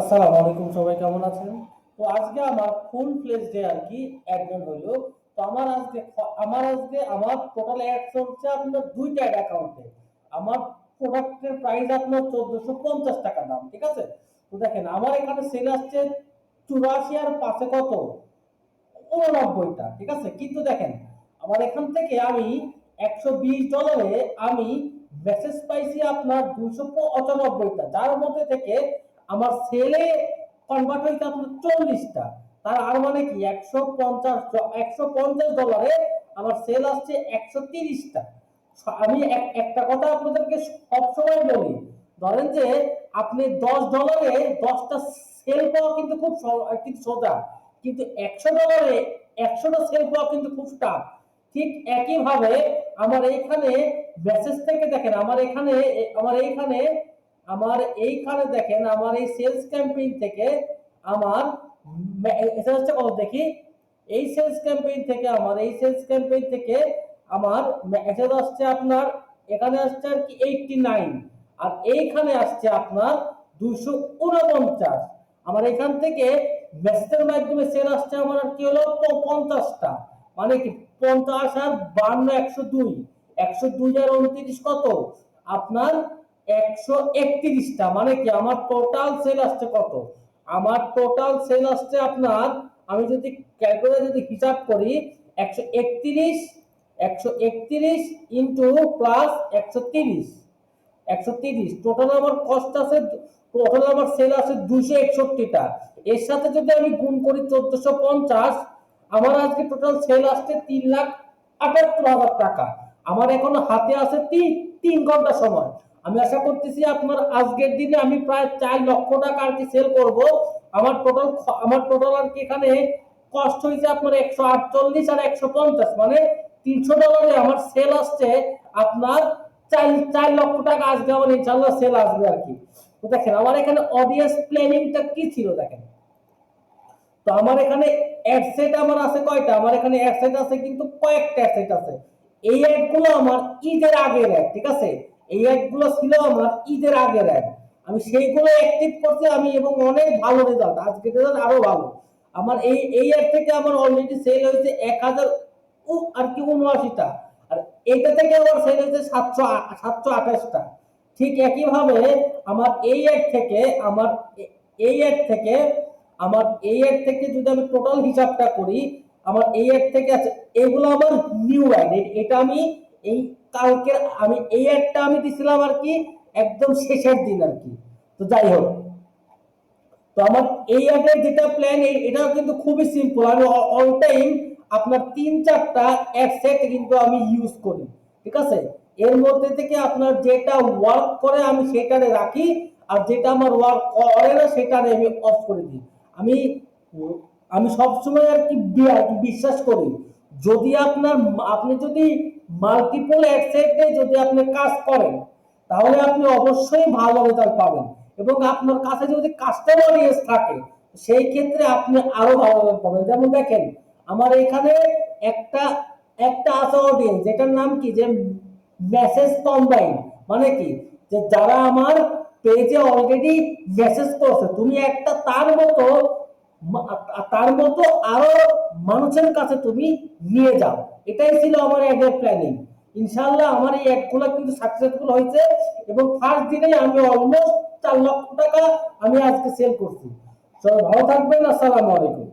আসসালামু আলাইকুম, সবাই কেমন আছেন? তো আজকে আমার ফুল ডে আর কি হইল। তো আমার আজকে আমার আজকে আমার টোটাল আপনার দুইটা অ্যাড অ্যাকাউন্টে আমার প্রোডাক্টের প্রাইস আপনার পঞ্চাশ টাকা দাম, ঠিক আছে? তো দেখেন, আমার এখানে সেল আসছে চুরাশি আর কত? উননব্বইটা, ঠিক আছে? কিন্তু দেখেন, আমার এখান থেকে আমি একশো বিশ ডলারে আমি মেসেজ পাইছি আপনার দুশো পঁচানব্বইটা। যার মধ্যে থেকে আমার সেলে কনভার্ট হয়েছে আপনার চল্লিশটা। তার আর মানে কি? একশো পঞ্চাশ একশো পঞ্চাশ ডলারে আমার সেল আসছে একশো তিরিশটা। আমি একটা কথা আপনাদেরকে সবসময় বলি, ধরেন যে আপনি দশ ডলারে দশটা সেল পাওয়া কিন্তু খুব কিন্তু সোজা। কিন্তু একশো ডলারে একশোটা সেল পাওয়া কিন্তু খুব টাফ। ঠিক একইভাবে আমার এইখানে মেসেজ থেকে দেখেন, আমার এখানে, আমার এইখানে আমার এইখানে দেখেন, আমার এই সেলস ক্যাম্পেইন থেকে আমার এটা কত দেখি? এই সেলস ক্যাম্পেইন থেকে আমার, এই সেলস ক্যাম্পেইন থেকে আমার মেসেজ আসছে আপনার, এখানে আসছে আর কি এইটটি নাইন আর এইখানে আসছে আপনার দুশো উনপঞ্চাশ। আমার এখান থেকে মেসেজের মাধ্যমে সেল আসছে আমার আর কি হলো পঞ্চাশটা। মানে কি পঞ্চাশ আর বান্ন, একশো দুই। একশো দুই আর উনত্রিশ কত? আপনার একশো একত্রিশটা মানে কি আমার টোটাল সেল আসছে কত? আমার টোটাল সেল আসছে আপনার, আমি যদি ক্যালকুলেটর যদি হিসাব করি, একশো একত্রিশ একশো একত্রিশ ইন্টু প্লাস একশো তিরিশ একশো তিরিশ টোটাল আমার কস্ট আছে টোটাল আমার সেল আছে দুশো একষট্টিটা। এর সাথে যদি আমি গুণ করি চোদ্দশো পঞ্চাশ, আমার আজকে টোটাল সেল আসছে তিন লাখ আটাত্তর হাজার টাকা। আমার এখনও হাতে আছে তিন তিন ঘণ্টা সময়। আমি আশা করতেছি আপনার আজকের দিনে আমি প্রায় চার লক্ষ টাকা আর কি সেল করব। আমার টোটাল আমার টোটাল আর কি এখানে কষ্ট হয়েছে আপনার একশো আটচল্লিশ আর একশো পঞ্চাশ। মানে তিনশো ডলারে আমার সেল আসছে আপনার চার চার লক্ষ টাকা আজকে আমার ইনশাল্লাহ সেল আসবে আর কি। তো দেখেন, আমার এখানে অডিয়েন্স প্ল্যানিংটা কি ছিল দেখেন? তো আমার এখানে অ্যাড সেট আমার আছে কয়টা? আমার এখানে অ্যাড সেট আছে কিন্তু কয়েকটা অ্যাড সেট আছে। এই অ্যাডগুলো আমার ঈদের আগের অ্যাড ঠিক আছে? এই অ্যাডগুলো ছিল আমার ঈদের আগের অ্যাড আমি সেইগুলো অ্যাক্টিভ করছি আমি এবং অনেক ভালো রেজাল্ট আজকে রেজাল্ট আরও ভালো। আমার এই এই অ্যাড থেকে আমার অলরেডি সেল হয়েছে এক হাজার আর কি উনআশিটা। আর এইটা থেকে আমার সেল হয়েছে সাতশো সাতশো আঠাশটা। ঠিক একইভাবে আমার এই অ্যাড থেকে আমার এই অ্যাড থেকে আমার এই অ্যাড থেকে যদি আমি টোটাল হিসাবটা করি, আমার এই অ্যাড থেকে আছে, এগুলো আমার নিউ অ্যাড এটা আমি এই কালকে আমি, এই অ্যাডটা আমি দিছিলাম আর কি, একদম শেষের দিন আর কি। তো যাই হোক। তো আমার এই অ্যাডের যেটা প্ল্যান এটাও কিন্তু খুবই সিম্পল আমি অল টাইম আপনার তিন চারটা অ্যাড সেট কিন্তু আমি ইউজ করি, ঠিক আছে? এর মধ্যে থেকে আপনার যেটা ওয়ার্ক করে আমি সেটারে রাখি, আর যেটা আমার ওয়ার্ক করে না সেটারে আমি অফ করে দিই। আমি আমি সবসময় আর কি বিশ্বাস করি, যদি আপনার, আপনি যদি মাল্টিপল অ্যাডসেটে যদি আপনি কাজ করেন, তাহলে আপনি অবশ্যই ভালো রেজাল্ট পাবেন। এবং আপনার কাছে যদি কাস্টমার ইয়েস থাকে, সেই ক্ষেত্রে আপনি আরও ভালো রেজাল্ট পাবেন। যেমন দেখেন, আমার এখানে একটা একটা আছে অডিয়েন্স যেটার নাম কি? যে মেসেজ কম্বাইন মানে কি? যে যারা আমার পেজে অলরেডি মেসেজ করছে, তুমি একটা তার মতো তার মতো আরও মানুষের কাছে তুমি নিয়ে যাও। এটাই ছিল আমার অ্যাডের প্ল্যানিং ইনশাল্লাহ আমার এই অ্যাডগুলো কিন্তু সাকসেসফুল হয়েছে এবং ফার্স্ট দিনে আমি অলমোস্ট চার লক্ষ টাকা আমি আজকে সেল করছি। সবাই ভালো থাকবেন, আসসালামু আলাইকুম।